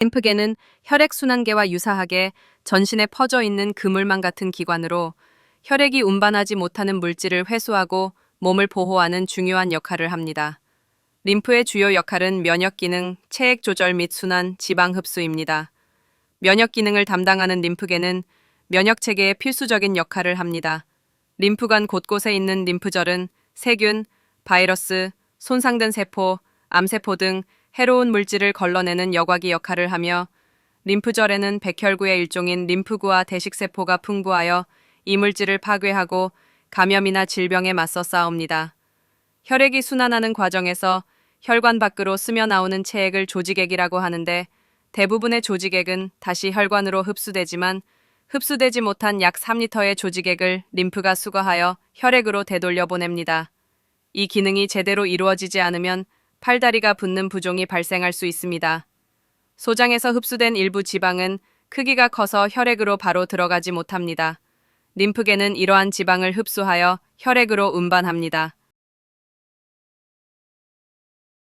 림프계는 혈액순환계와 유사하게 전신에 퍼져 있는 그물망 같은 기관으로 혈액이 운반하지 못하는 물질을 회수하고 몸을 보호하는 중요한 역할을 합니다. 림프의 주요 역할은 면역 기능, 체액 조절 및 순환, 지방 흡수입니다. 면역 기능을 담당하는 림프계는 면역 체계의 필수적인 역할을 합니다. 림프관 곳곳에 있는 림프절은 세균, 바이러스, 손상된 세포, 암세포 등 해로운 물질을 걸러내는 여과기 역할을 하며 림프절에는 백혈구의 일종인 림프구와 대식세포가 풍부하여 이물질을 파괴하고 감염이나 질병에 맞서 싸웁니다. 혈액이 순환하는 과정에서 혈관 밖으로 스며 나오는 체액을 조직액이라고 하는데 대부분의 조직액은 다시 혈관으로 흡수되지만 흡수되지 못한 약 3리터의 조직액을 림프가 수거하여 혈액으로 되돌려 보냅니다. 이 기능이 제대로 이루어지지 않으면 팔다리가 붓는 부종이 발생할 수 있습니다. 소장에서 흡수된 일부 지방은 크기가 커서 혈액으로 바로 들어가지 못합니다. 림프계는 이러한 지방을 흡수하여 혈액으로 운반합니다.